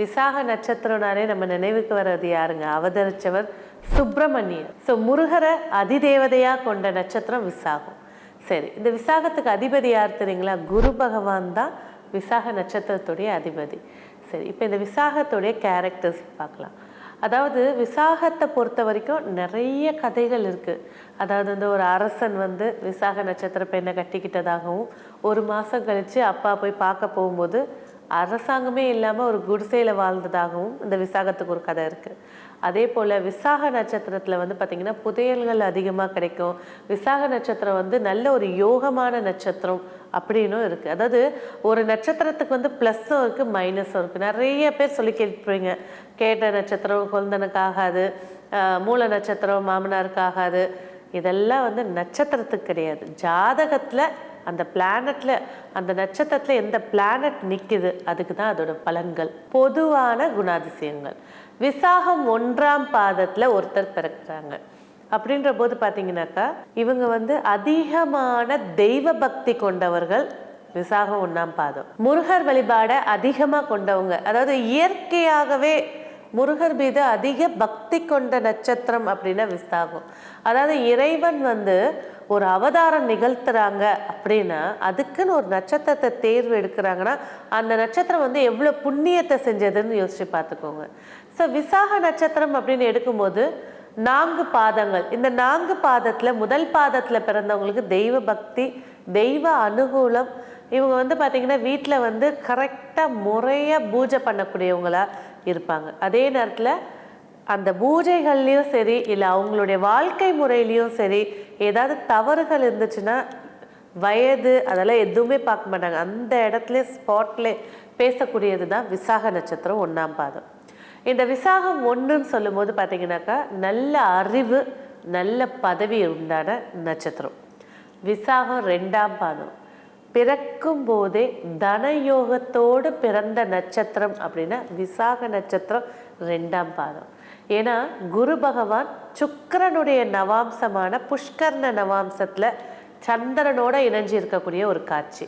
விசாக நட்சத்திரம்னாலே நம்ம நினைவுக்கு வர்றது யாருங்க? அவதரிச்சவர் சுப்பிரமணியன் ஸோ முருகரை அதிதேவதையாக கொண்ட நட்சத்திரம் விசாகம். சரி இந்த விசாகத்துக்கு அதிபதி யார் தெரியுங்களா? குரு பகவான் தான் விசாக நட்சத்திரத்துடைய அதிபதி. சரி இப்போ இந்த விசாகத்துடைய கேரக்டர்ஸ் பார்க்கலாம். அதாவது விசாகத்தை பொறுத்த வரைக்கும் நிறைய கதைகள் இருக்குது அதாவது வந்து ஒரு அரசன் வந்து விசாக நட்சத்திர பெண்ணை கட்டிக்கிட்டதாகவும் ஒரு மாதம் கழித்து அப்பா போய் பார்க்க போகும்போது அரசாங்கமே இல்லாமல் ஒரு குடிசையில் வாழ்ந்ததாகவும் இந்த விசாகத்துக்கு ஒரு கதை இருக்குது அதே போல் விசாக நட்சத்திரத்தில் வந்து பார்த்திங்கன்னா புதையல்கள் அதிகமாக கிடைக்கும். விசாக நட்சத்திரம் வந்து நல்ல ஒரு யோகமான நட்சத்திரம் அப்படின்னும் இருக்குது அதாவது ஒரு நட்சத்திரத்துக்கு வந்து ப்ளஸ்ஸும் இருக்குது மைனஸும் இருக்குது நிறைய பேர் சொல்லி கேட்பீங்க கேட்ட நட்சத்திரம் குழந்தனுக்கு ஆகாது மூல நட்சத்திரம் மாமனாருக்கு ஆகாது. இதெல்லாம் வந்து நட்சத்திரத்துக்கு கிடையாது. ஜாதகத்தில் அந்த பிளானட்டில் அந்த நட்சத்திரத்தில் எந்த பிளானட் நிற்குது அதுக்கு தான் அதோட பலன்கள். பொதுவான குணாதிசயங்கள். விசாகம் ஒன்றாம் பாதத்தில் ஒருத்தர் பிறக்கிறாங்க. அப்படின்ற போது பார்த்தீங்கன்னாக்கா இவங்க வந்து அதிகமான தெய்வ பக்தி கொண்டவர்கள் விசாகம் ஒன்றாம் பாதம். முருகர் வழிபாடை அதிகமாக கொண்டவங்க. அதாவது இயற்கையாகவே முருகர் மீது அதிக பக்தி கொண்ட நட்சத்திரம் அப்படின்னா விசாகம். அதாவது இறைவன் வந்து ஒரு அவதாரம் நிகழ்த்துறாங்க அப்படின்னா அதுக்குன்னு ஒரு நட்சத்திரத்தை தேர்வு எடுக்கிறாங்கன்னா அந்த நட்சத்திரம் வந்து எவ்வளோ புண்ணியத்தை செஞ்சதுன்னு யோசிச்சு பார்த்துக்கோங்க. ஸோ விசாக நட்சத்திரம் அப்படின்னு எடுக்கும்போது நான்கு பாதங்கள். இந்த நான்கு பாதத்தில் முதல் பாதத்தில் பிறந்தவங்களுக்கு தெய்வ பக்தி தெய்வ அனுகூலம். இவங்க வந்து பார்த்திங்கன்னா வீட்டில் வந்து கரெக்டாக முறையாக பூஜை பண்ணக்கூடியவங்களாக இருப்பாங்க. அதே நேரத்தில் அந்த பூஜைகள்லேயும் சரி இல்லை அவங்களுடைய வாழ்க்கை முறையிலையும் சரி ஏதாவது தவறுகள் இருந்துச்சுன்னா வயது அதெல்லாம் எதுவுமே பார்க்க மாட்டாங்க. அந்த இடத்துல ஸ்பாட்ல பேசக்கூடியது தான் விசாக நட்சத்திரம் ஒன்றாம் பாதம். இந்த விசாகம் ஒன்றுன்னு சொல்லும்போது பார்த்தீங்கன்னாக்கா நல்ல அறிவு நல்ல பதவி உண்டான நட்சத்திரம். விசாகம் ரெண்டாம் பாதம். பிறக்கும் போதே தனயோகத்தோடு பிறந்த நட்சத்திரம் அப்படின்னா விசாக நட்சத்திரம் ரெண்டாம் பாதம். ஏன்னா குரு பகவான் சுக்கரனுடைய நவாம்சமான புஷ்கர்ண நவாம்சத்தில் சந்திரனோட இணைஞ்சு இருக்கக்கூடிய ஒரு காட்சி.